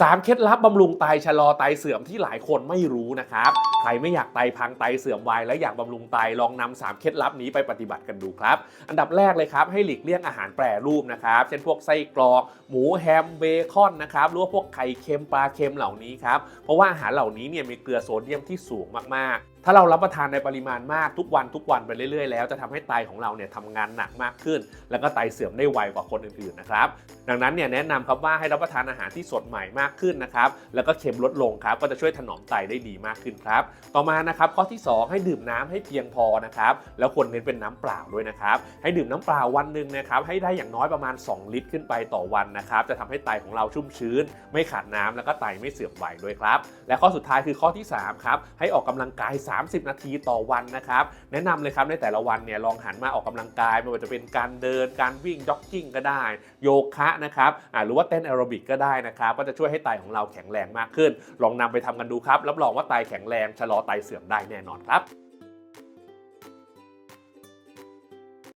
3เคล็ดลับบำรุงไตชะลอไตเสื่อมที่หลายคนไม่รู้นะครับ ใครไม่อยากไตพังไตเสื่อมไวและอยากบำรุงไตลองนำสามเคล็ดลับนี้ไปปฏิบัติกันดูครับ อันดับแรกเลยครับให้หลีกเลี่ยงอาหารแปรรูปนะครับ เช่นพวกไส้กรอก หมูแฮมเบคอนนะครับหรือว่าพวกไข่เค็มปลาเค็มเหล่านี้ครับ เพราะว่าอาหารเหล่านี้เนี่ยมีเกลือโซเดียมที่สูงมากๆ ถ้าเรารับประทานในปริมาณมากทุกวันทุกวันไปเรื่อยๆ แล้วจะทำให้ไตของเราเนี่ยทำงานหนักมากขึ้น แล้วก็ไตเสื่อมได้ไวกว่าคนอื่นๆนะครับดังนั้นเนี่ยแนะนำครับว่าให้รับประทานอาหารที่สดใหม่มากขึ้นนะครับแล้วก็เค็มลดลงครับก็จะช่วยถนอมไตได้ดีมากขึ้นครับต่อมานะครับข้อที่ 2 ให้ดื่มน้ำให้เพียงพอนะครับแล้วควรเน้นเป็นน้ำเปล่าด้วยนะครับให้ดื่มน้ำเปล่าวันหนึ่งนะครับให้ได้อย่างน้อยประมาณ 2 ลิตรขึ้นไปต่อวันนะครับจะทำให้ไตของเราชุ่มชื้น ไม่ขาดน้ำแล้วก็ไตไม่เสื่อมไวด้วยครับและข้อสุดท้ายคือข้อที่3ครับให้ออกกำลังกาย30 นาทีต่อวันนะครับ แนะนำเลยครับในแต่ละวันเนี่ยลองหันมาออกกำลังกายไม่ว่าจะเป็นการเดินการวิ่งจ็อกกิ้งก็ได้ โยคะนะครับหรือว่าเต้นแอโรบิกก็ได้นะครับ ก็จะช่วยให้ไตของเราแข็งแรงมากขึ้น ลองนำไปทำกันดูครับรับรองว่าไตแข็งแรงชะลอไตเสื่อมได้แน่นอนครับ